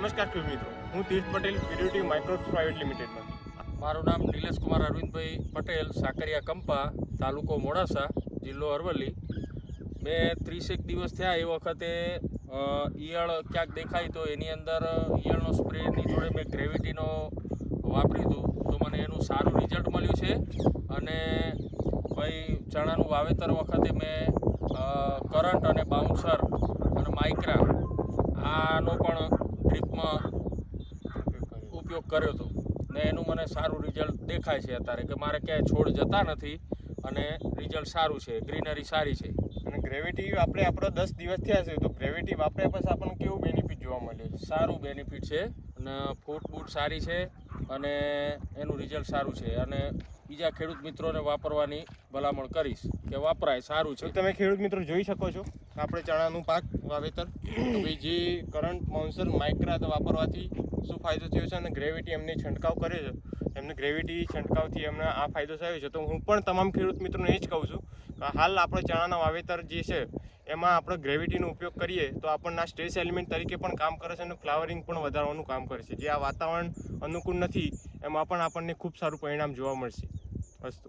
નમસ્કાર ખેડૂત મિત્રો, હું Tirth Patel creative micros private લિમિટેડમાંથી મારું નામ નિલેશ કુમાર અરવિંદભાઈ પટેલ, સાકરિયા કંપા, તાલુકો મોડાસા, જિલ્લો અરવલ્લી. મેં ત્રીસેક દિવસ થયા એ વખતે ઈયળ ક્યાંક દેખાય તો એની અંદર ઈયળનો સ્પ્રેની જોડે મેં ગ્રેવિટીનો વાપર્યું હતું. તો મને એનું સારું રિઝલ્ટ મળ્યું છે. અને ભાઈ, ચણાનું વાવેતર વખતે મેં કરંટ અને બાઉન્સર અને માઇક્રા આનો પણ ડ્રીપમાં ઉપયોગ કર્યો હતો ને એનું મને સારું રિઝલ્ટ દેખાય છે અત્યારે કે મારે ક્યાંય છોડ જતા નથી અને રિઝલ્ટ સારું છે ગ્રીનરી સારી છે. અને ગ્રેવિટી આપણે આપણો દસ દિવસ થયા છે તો ગ્રેવિટી વાપર્યા પછી આપણને કેવું બેનિફિટ જોવા મળે? સારું બેનિફિટ છે અને ફૂટ બૂટ સારી છે. અને એનું રિઝલ્ટ સારું છે. અને બીજા ખેડૂત મિત્રોને વાપરવાની ભલામણ કરીશ કે વાપરાય સારું છે. તમે ખેડૂત મિત્રો જોઈ શકો છો આપણે ચણાનું પાક વાવેતર. ભાઈ જે કરંટ મોન્સર માઇક્રા વાપરવાથી શું ફાયદો થયો છે અને ગ્રેવિટી એમને છંટકાવ કરે છે. એમને ગ્રેવિટી છંટકાવથી એમને આ ફાયદો થયો છે. તો હું પણ તમામ ખેડૂત મિત્રોને એ જ કહું છું હાલ આપણે ચણાના વાવેતર જે છે, એમાં આપણે ગ્રેવિટીનો ઉપયોગ કરીએ તો આપણને આ સ્ટ્રેસ એલિમેન્ટ તરીકે પણ કામ કરે છે અને ફ્લાવરિંગ પણ વધારવાનું કામ કરે છે. જે આ વાતાવરણ અનુકૂળ નથી, એમાં પણ આપણને ખૂબ સારું પરિણામ જોવા મળશે. અસ્તુ